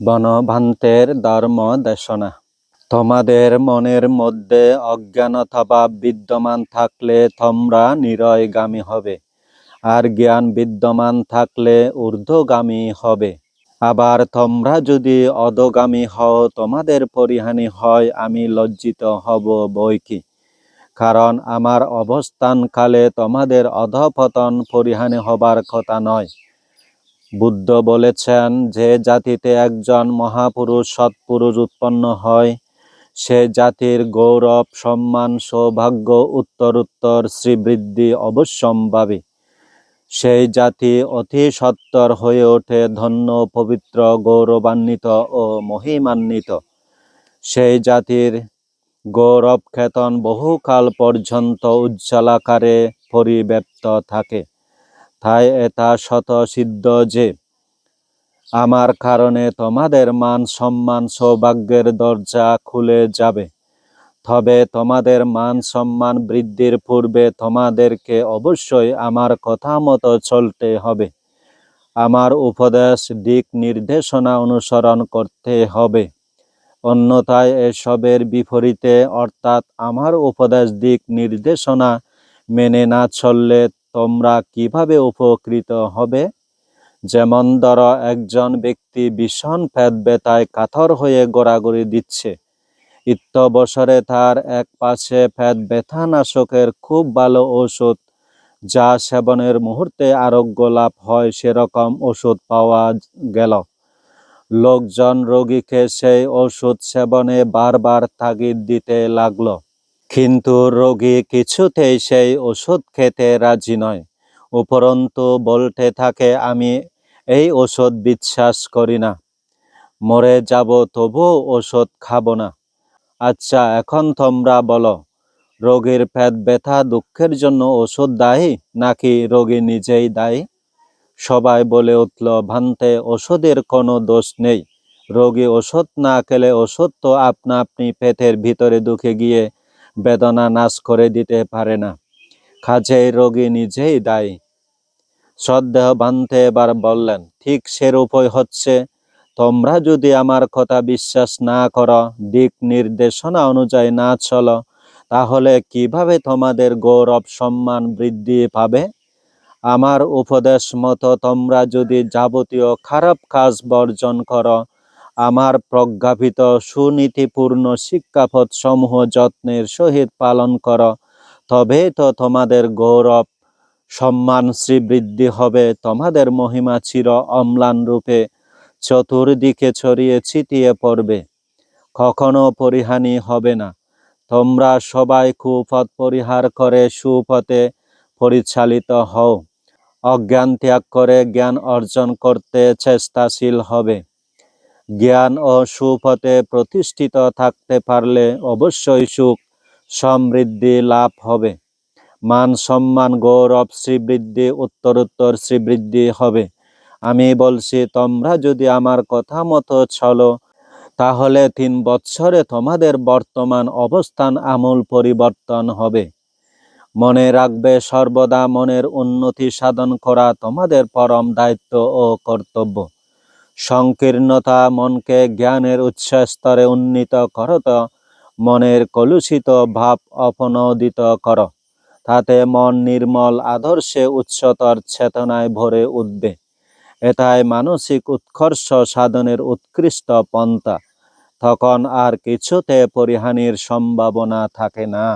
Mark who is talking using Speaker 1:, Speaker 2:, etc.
Speaker 1: বনভান্তের ধর্ম দেশনা তোমাদের মনের মধ্যে অজ্ঞানতা ভাব বিদ্যমান থাকলে তোমরা নিরয়গামী হবে, আর জ্ঞান বিদ্যমান থাকলে ঊর্ধ্বগামী হবে। আবার তোমরা যদি অধগামী হও, তোমাদের পরিহানি হয়, আমি লজ্জিত হব বই কি? কারণ আমার অবস্থানকালে তোমাদের অধপতন পরিহানি হবার কথা নয়। বুদ্ধ বলেছেন, যে জাতিতে একজন মহাপুরুষ সৎপুরুষ উৎপন্ন হয়, সে জাতির গৌরব, সম্মান, সৌভাগ্য উত্তরোত্তর শ্রীবৃদ্ধি অবশ্যম্ভাবী। সেই জাতি অতি সত্তর হয়ে ওঠে ধন্য, পবিত্র, গৌরবান্বিত ও মহিমান্বিত। সেই জাতির গৌরব খেতন বহুকাল পর্যন্ত উজ্জ্বলাকারে পরিব্যাপ্ত থাকে। তাই এটা শত সিদ্ধ যে। আমার কারণে তোমাদের মান সম্মান সৌভাগ্যের দরজা খুলে যাবে। তবে তোমাদের মান সম্মান বৃদ্ধির পূর্বে তোমাদেরকে অবশ্যই আমার কথা মতো চলতে হবে। আমার উপদেশ, দিক নির্দেশনা অনুসরণ করতে হবে। অন্যথায় এসবের বিপরীতে, অর্থাৎ আমার উপদেশ, দিক নির্দেশনা মেনে না চললে তোমরা কীভাবে উপকৃত হবে? যেমন ধর, একজন ব্যক্তি ভীষণ পেট ব্যথায় কাতর হয়ে গড়াগড়ি দিচ্ছে। বছরে তার এক পাশে পেট ব্যথা নাশকের খুব ভালো ওষুধ যা সেবনের মুহূর্তে আরোগ্য লাভ হয়, সেরকম ওষুধ পাওয়া গেল। লোকজন রোগীকে সেই ওষুধ সেবনে বারবার তাগিদ দিতে লাগল। কিন্তু রোগী কিছুতেই সেই ওষুধ খেতে রাজি নয়। উপরন্তু বলতে থাকে, আমি এই ওষুধ বিশ্বাস করি না। মরে যাব তবুও ওষুধ খাব না। আচ্ছা এখন তোমরা বলো, রোগীর পেট ব্যথা দুঃখের জন্য ওষুধ দায়ী নাকি রোগী নিজেই দায়ী? সবাই বলে উঠল, ভান্তে, ওষুধের কোনো দোষ নেই। রোগী ওষুধ না খেলে ওষুধ তো আপনা আপনি পেটের ভিতরে দুঃখে গিয়ে বেদনা নাশ করে দিতে পারে না। কাজেই রোগী নিজেই দায়ী। শ্রদ্ধেহ বানতে এবার বললেন, ঠিক সেরূপই হচ্ছে। তোমরা যদি আমার কথা বিশ্বাস না করো, দিক নির্দেশনা অনুযায়ী না চলো, তাহলে কীভাবে তোমাদের গৌরব সম্মান বৃদ্ধি পাবে? আমার উপদেশ মতো তোমরা যদি যাবতীয় খারাপ কাজ বর্জন করো আমার প্রজ্ঞাপিত সুনীতিপূর্ণ শিক্ষাপথ সমূহ যত্নের সহিত পালন করো। তবেই তো তোমাদের গৌরব, সম্মান শ্রীবৃদ্ধি হবে, তোমাদের মহিমা চির অম্লান রূপে। চতুর্দিকে ছড়িয়ে ছিটিয়ে পড়বে। কখনো পরিহানি হবে না। তোমরা সবাই কুপথ পরিহার করে সুপথে পরিচালিত হও। অজ্ঞান ত্যাগ করে জ্ঞান অর্জন করতে চেষ্টাশীল হবে। জ্ঞান ও সুপথে প্রতিষ্ঠিত থাকতে পারলে অবশ্যই সুখ সমৃদ্ধি লাভ হবে। মান সম্মান গৌরব শ্রীবৃদ্ধি, উত্তরোত্তর শ্রীবৃদ্ধি হবে। আমি বলছি, তোমরা যদি আমার কথা মতো চলো, তাহলে তিন বৎসরে তোমাদের বর্তমান অবস্থান আমূল পরিবর্তন হবে। মনে রাখবে, সর্বদা মনের উন্নতি সাধন করা তোমাদের পরম দায়িত্ব ও কর্তব্য। সংকীর্ণতা মনকে জ্ঞানের উচ্চ স্তরে উন্নীত করত, মনের কলুষিত ভাব অপনোদিত কর, তাতে মন নির্মল আদর্শে উচ্চতর চেতনায় ভরে উঠবে। এটাই মানসিক উৎকর্ষ সাধনের উৎকৃষ্ট পন্থা। তখন আর কিছুতে পরিহানির সম্ভাবনা থাকে না।